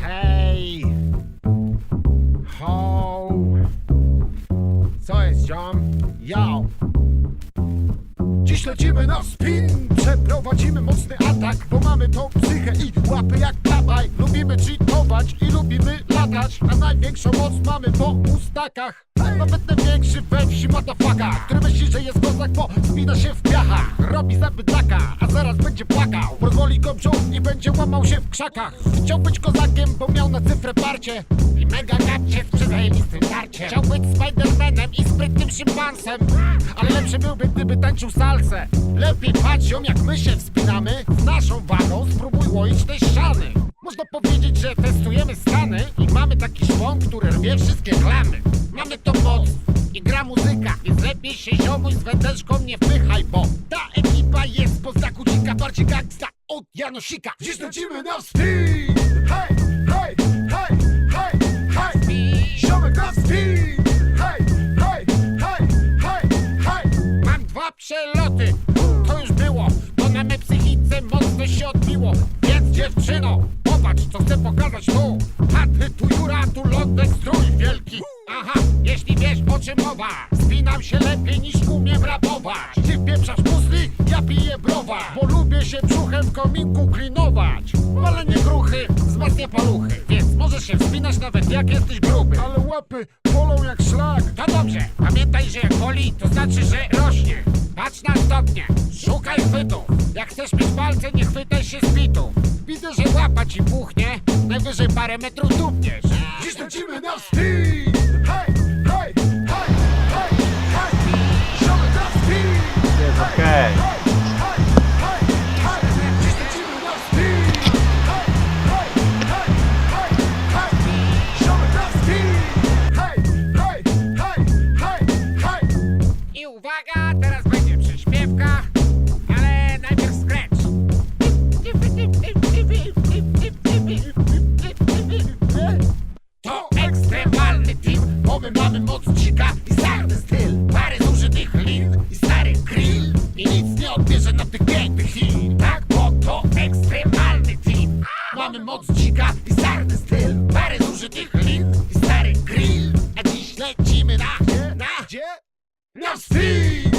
Hej! Ho! Co jest, ziom? Yo! Dziś lecimy na spin, przeprowadzimy mocny atak Bo mamy tą psychę i łapy jak babaj Lubimy cheatować i lubimy latać A największą moc mamy po ustakach Nawet największy we wsi motherfucker Który myśli, że jest kozak, bo spina się w piachach Robi za bydlaka, a zaraz będzie płakał. Pozwoli go brzuch i będzie łamał się w krzakach. Chciał być kozakiem, bo miał na cyfrę parcie. I mega gadżet przy zajebistym tarcie Chciał być Spidermanem i sprytnym szympansem. Ale lepszy byłby, gdyby tańczył salsę. Lepiej patrz ją, jak my się wspinamy. Z naszą wagą spróbuj łoić te ściany. Można powiedzieć, że testujemy stany I mamy taki szpon, który rwie wszystkie klamy. Mamy to moc i gra muzyka lepiej się ziomuj z wędeczką nie wpychaj Bo ta ekipa jest po znaku dzika Bardziej gangsta od Janosika. Dziś lecimy na speed Hej, hej, hej, hej, hej! Ziomek na speed Hej, hej, hej, hej, hej! Mam dwa przeloty, to już było To na me psychice mocno się odbiło. Więc dziewczyno, popatrz co chcę pokazać tu. A ty tu Jura, tu wielki Aha, jeśli wiesz o czym mowa Spinam się lepiej niż umiem rapować. Ty wpieprzasz pusty, ja piję browar Bo lubię się brzuchem w kominku klinować. Palenie gruchy wzmacnia paluchy Więc możesz się wspinać nawet jak jesteś gruby. Ale łapy bolą jak szlak. To dobrze, pamiętaj, że jak boli to znaczy, że rośnie. Patrz na stopnie, szukaj chwytów Jak chcesz mieć palce, nie chwytaj się z bitu. Widzę, że łapa ci puchnie Najwyżej parę metrów dupniesz dzika i sarny styl. Parę zużytych lin i stary grill i nic nie odbierze na tych pięknych chwil. Tak, bo to ekstremalny team. Mamy moc dzika i sarny styl. Parę zużytych lin i stary grill, a dziś lecimy na, na, gdzie? Na! Hej,